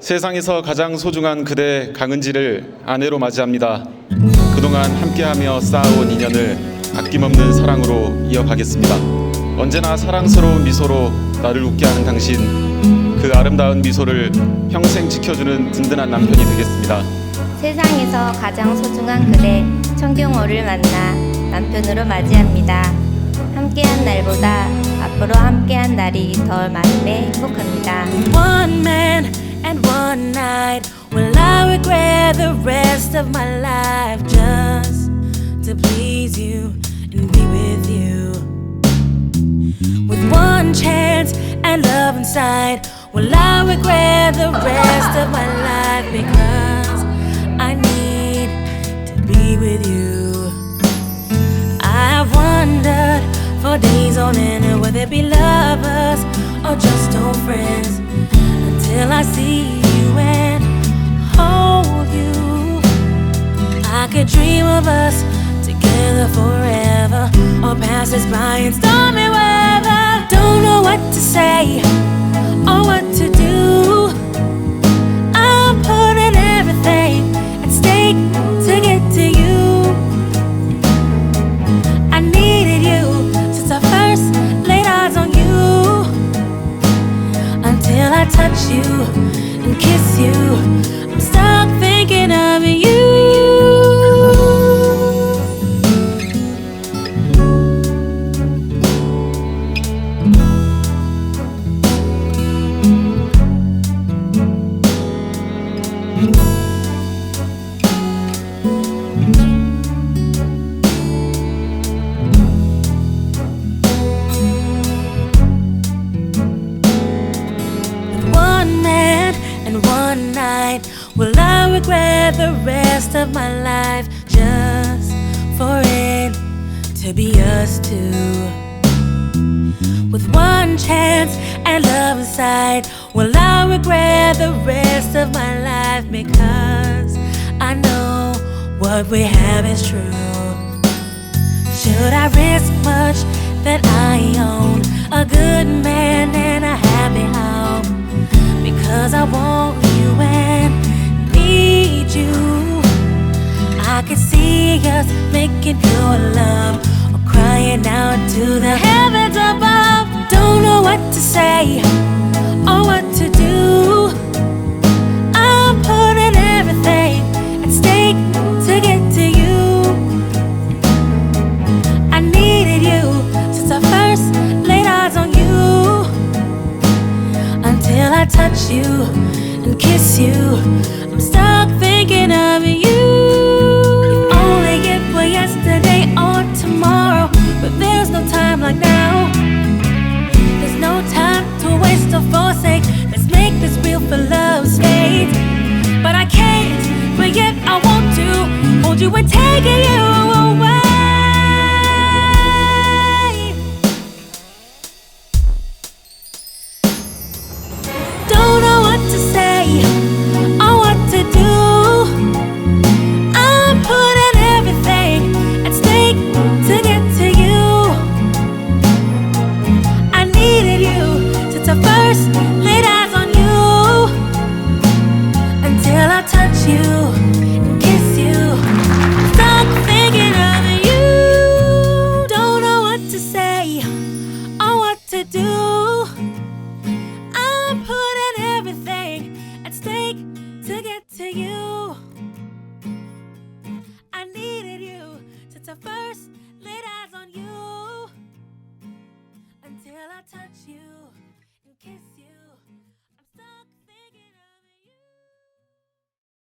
세상에서 가장 소중한 그대 강은지를 아내로 맞이합니다. 그동안 함께하며 쌓아온 인연을 아낌없는 사랑으로 이어가겠습니다. 언제나 사랑스러운 미소로 나를 웃게 하는 당신, 그 아름다운 미소를 평생 지켜주는 든든한 남편이 되겠습니다. 세상에서 가장 소중한 그대 청경호를 만나 남편으로 맞이합니다. 함께한 날보다 앞으로 함께한 날이 더 마음에 행복합니다. One man and regret the rest of my life just to please you and be with you? With one chance and love inside. Will I regret the rest of my life because I need to be with you? I have wondered for days on end whether it be lovers or just old friends until I see you and hold you. I could dream of us together forever or pass us by in stormy weather. Don't know what to say or what to do. I'm putting everything at stake to get to you. I needed you since I first laid eyes on you. Until I touch you and kiss you, stuck thinking of you. The rest of my life just for it to be us two? With one chance and love inside, will I regret the rest of my life because I know what we have is true? Should I risk much could see us making pure love or crying out to the heavens above. Don't know what to say or what to do. I'm putting everything at stake to get to you. I needed you since I first laid eyes on you. Until I touch you and kiss you, I'm stuck thinking of you. For love's sake. But I can't, but yet I want to hold you and take you away. to you. I needed you since I first laid eyes on you. Until I touch you and kiss you.